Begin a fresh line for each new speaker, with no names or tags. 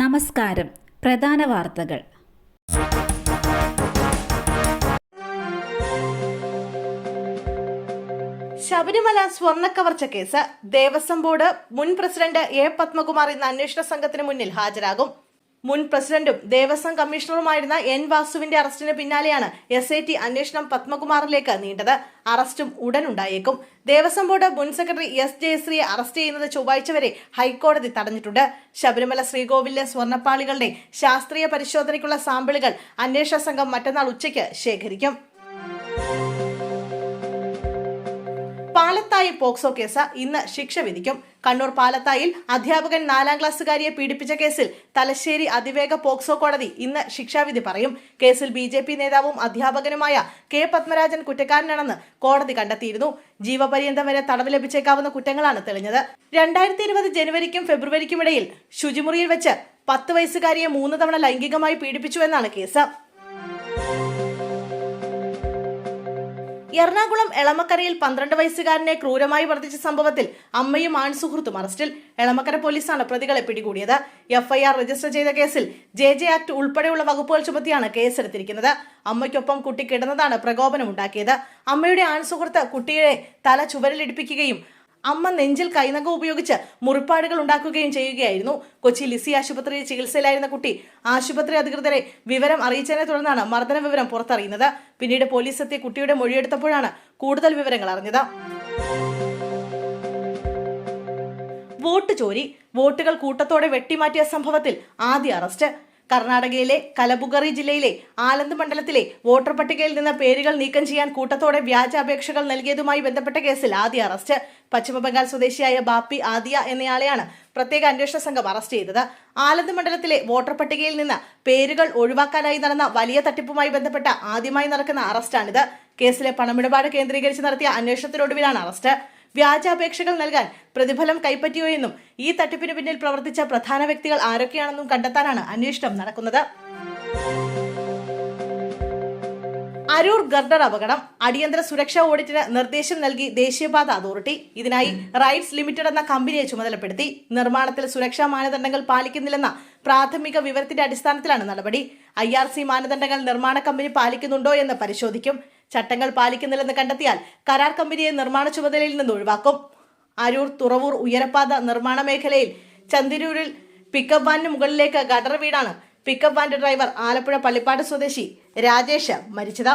നമസ്കാരം. പ്രധാന വാർത്തകൾ.
ശബരിമല സ്വർണക്കവർച്ച കേസ് ദേവസ്വം ബോർഡ് മുൻ പ്രസിഡന്റ് എ പത്മകുമാർ ഇന്ന് അന്വേഷണ സംഘത്തിന് മുന്നിൽ ഹാജരാകും. മുൻ പ്രസിഡന്റും ദേവസ്വം കമ്മീഷണറുമായിരുന്ന എൻ വാസുവിന്റെ അറസ്റ്റിന് പിന്നാലെയാണ് എസ് ഐ ടി അന്വേഷണം പത്മകുമാറിലേക്ക് നീണ്ടത്. അറസ്റ്റും ഉടൻ ഉണ്ടായേക്കും ദേവസ്വം ബോർഡ് മുൻ സെക്രട്ടറി എസ് ജയശ്രീയെ അറസ്റ്റ് ചെയ്യുന്നത് ചൊവ്വാഴ്ച വരെ ഹൈക്കോടതി തടഞ്ഞിട്ടുണ്ട്. ശബരിമല ശ്രീകോവിലിലെ സ്വർണപ്പാളികളുടെ ശാസ്ത്രീയ പരിശോധനയ്ക്കുള്ള സാമ്പിളുകൾ അന്വേഷണ സംഘം മറ്റന്നാൾ ഉച്ചയ്ക്ക് ശേഖരിക്കും. പാലത്തായി പോക്സോ കേസ് ഇന്ന് ശിക്ഷ വിധിക്കും. കണ്ണൂർ പാലത്തായിൽ അധ്യാപകൻ നാലാം ക്ലാസ്സുകാരിയെ പീഡിപ്പിച്ച കേസിൽ തലശ്ശേരി അതിവേഗ പോക്സോ കോടതി ഇന്ന് ശിക്ഷാവിധി പറയും. കേസിൽ ബി ജെ പി നേതാവും അധ്യാപകനുമായ കെ പത്മരാജൻ കുറ്റക്കാരനാണെന്ന് കോടതി കണ്ടെത്തിയിരുന്നു. ജീവപര്യന്തം വരെ തടവ് ലഭിച്ചേക്കാവുന്ന കുറ്റങ്ങളാണ് തെളിഞ്ഞത്. രണ്ടായിരത്തി ഇരുപത് ജനുവരിക്കും ഫെബ്രുവരിക്കും ഇടയിൽ ശുചിമുറിയിൽ വെച്ച് പത്ത് വയസ്സുകാരിയെ മൂന്ന് തവണ ലൈംഗികമായി പീഡിപ്പിച്ചുവെന്നാണ് കേസ്. എറണാകുളം എളമക്കരയിൽ പന്ത്രണ്ട് വയസ്സുകാരനെ ക്രൂരമായി വർദ്ധിച്ച സംഭവത്തിൽ അമ്മയും ആൺസുഹൃത്തും അറസ്റ്റിൽ. എളമക്കര പോലീസാണ് പ്രതികളെ പിടികൂടിയത്. എഫ്ഐആർ രജിസ്റ്റർ ചെയ്ത കേസിൽ ജെ ജെ ആക്ട് ഉൾപ്പെടെയുള്ള വകുപ്പുകൾ ചുമത്തിയാണ് കേസെടുത്തിരിക്കുന്നത്. അമ്മയ്ക്കൊപ്പം കുട്ടി കിടന്നതാണ് പ്രകോപനമുണ്ടാക്കിയത്. അമ്മയുടെ ആൺസുഹൃത്ത് കുട്ടിയെ തല ചുവരിലിടിപ്പിക്കുകയും അമ്മ നെഞ്ചിൽ കൈനകം ഉപയോഗിച്ച് മുറിപ്പാടുകൾ ഉണ്ടാക്കുകയും ചെയ്യുകയായിരുന്നു. കൊച്ചി ലിസി ആശുപത്രിയിൽ ചികിത്സയിലായിരുന്ന കുട്ടി ആശുപത്രി അധികൃതരെ വിവരം അറിയിച്ചതിനെ തുടർന്നാണ് മർദ്ദന വിവരം പുറത്തറിയുന്നത്. പിന്നീട് പോലീസ് എത്തി കുട്ടിയുടെ മൊഴിയെടുത്തപ്പോഴാണ് കൂടുതൽ വിവരങ്ങൾ അറിഞ്ഞത്. വോട്ട് ചോരി വോട്ടുകൾ കൂട്ടത്തോടെ വെട്ടിമാറ്റിയ സംഭവത്തിൽ ആദ്യ അറസ്റ്റ്. കർണാടകയിലെ കലബുഗറി ജില്ലയിലെ ആലന്ദ് മണ്ഡലത്തിലെ വോട്ടർ പട്ടികയിൽ നിന്ന് പേരുകൾ നീക്കം ചെയ്യാൻ കൂട്ടത്തോടെ വ്യാജ അപേക്ഷകൾ നൽകിയതുമായി ബന്ധപ്പെട്ട കേസിൽ ആദ്യ അറസ്റ്റ്. പശ്ചിമബംഗാൾ സ്വദേശിയായ ബാപ്പി ആദിയ എന്നയാളെയാണ് പ്രത്യേക അന്വേഷണ സംഘം അറസ്റ്റ് ചെയ്തത്. ആലന്ദ് മണ്ഡലത്തിലെ വോട്ടർ പട്ടികയിൽ നിന്ന് പേരുകൾ ഒഴിവാക്കാനായി നടന്ന വലിയ തട്ടിപ്പുമായി ബന്ധപ്പെട്ട ആദ്യമായി നടക്കുന്ന അറസ്റ്റാണിത്. കേസിലെ പണമിടപാട് കേന്ദ്രീകരിച്ച് നടത്തിയ അന്വേഷണത്തിനൊടുവിലാണ് അറസ്റ്റ്. വ്യാജ അപേക്ഷകൾ നൽകാൻ പ്രതിഫലം കൈപ്പറ്റിയോ എന്നും ഈ തട്ടിപ്പിന് പിന്നിൽ പ്രവർത്തിച്ച പ്രധാന വ്യക്തികൾ ആരൊക്കെയാണെന്നും കണ്ടെത്താനാണ് അന്വേഷണം നടക്കുന്നത്. അരൂർ ഗർഡർ അപകടം. അടിയന്തര സുരക്ഷാ ഓഡിറ്റിന് നിർദ്ദേശം നൽകി ദേശീയപാത അതോറിറ്റി. ഇതിനായി റൈറ്റ്സ് ലിമിറ്റഡ് എന്ന കമ്പനിയെ ചുമതലപ്പെടുത്തി. നിർമ്മാണത്തിൽ സുരക്ഷാ മാനദണ്ഡങ്ങൾ പാലിക്കുന്നില്ലെന്ന പ്രാഥമിക വിവരത്തിന്റെ അടിസ്ഥാനത്തിലാണ് നടപടി. ഐ ആർ സി മാനദണ്ഡങ്ങൾ നിർമ്മാണ കമ്പനി പാലിക്കുന്നുണ്ടോ എന്ന് പരിശോധിക്കും. ചട്ടങ്ങൾ പാലിക്കുന്നില്ലെന്ന് കണ്ടെത്തിയാൽ കരാർ കമ്പനിയെ നിർമ്മാണ ചുമതലയിൽ നിന്ന് ഒഴിവാക്കും. അരൂർ തുറവൂർ ഉയരപ്പാത നിർമ്മാണ മേഖലയിൽ ചന്തിരൂരിൽ പിക്കപ്പ് വാനിന് മുകളിലേക്ക് ഗഡർ വീടാണ്. പിക്കപ്പ് വാന്റെ ഡ്രൈവർ ആലപ്പുഴ പള്ളിപ്പാട് സ്വദേശി രാജേഷ് മരിച്ചത്.